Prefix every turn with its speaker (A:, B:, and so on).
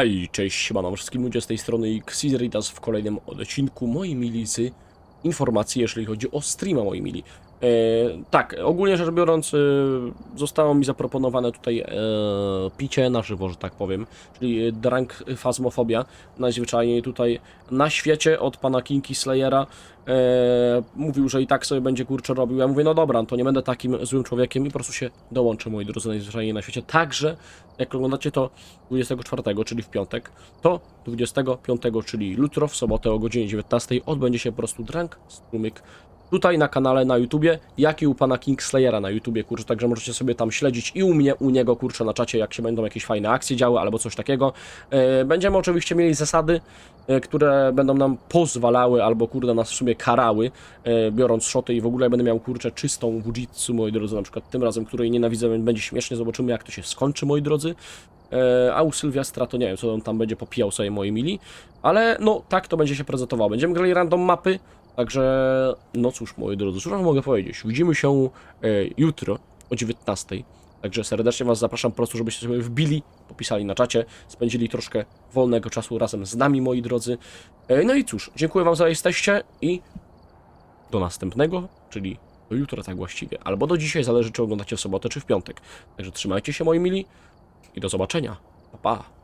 A: Hej, cześć, siemano wszystkim ludzie z tej strony Xizritas w kolejnym odcinku moi milicy informacji, jeżeli chodzi o streama moi mili. E, tak, ogólnie rzecz biorąc, e, zostało mi zaproponowane tutaj e, picie na żywo, że tak powiem, czyli drunk fazmofobia, najzwyczajniej tutaj na świecie od pana Kinki Slayera. Mówił, że i tak sobie będzie kurczę robił. Ja mówię, no dobra, to nie będę takim złym człowiekiem i po prostu się dołączę, moi drodzy, najzwyczajniej na świecie. Także, jak oglądacie to 24, czyli w piątek, to 25, czyli jutro, w sobotę o godzinie 19 odbędzie się po prostu drunk strumyk tutaj na kanale na YouTubie, jak i u pana Kingslayera na YouTubie, kurczę, także możecie sobie tam śledzić i u mnie, u niego, kurczę, na czacie, jak się będą jakieś fajne akcje działy albo coś takiego. E, Będziemy oczywiście mieli zasady, e, które będą nam pozwalały albo, kurde, nas w sumie karały, e, biorąc szoty i w ogóle będę miał, kurczę, czystą wujitsu, moi drodzy, na przykład tym razem, której nienawidzę, będzie śmiesznie, zobaczymy jak to się skończy, moi drodzy. A u Sylwiastra to nie wiem, co on tam będzie popijał sobie, moi mili. Ale no, tak to będzie się prezentowało. Będziemy grali random mapy, także no cóż, moi drodzy, cóż mogę powiedzieć. Widzimy się e, jutro o 19. Także serdecznie was zapraszam po prostu, żebyście sobie wbili, popisali na czacie, spędzili troszkę wolnego czasu razem z nami, moi drodzy. E, No i cóż, dziękuję wam za jesteście i do następnego, czyli do jutra tak właściwie, albo do dzisiaj, zależy czy oglądacie w sobotę czy w piątek. Także trzymajcie się moi mili i do zobaczenia. Pa, pa.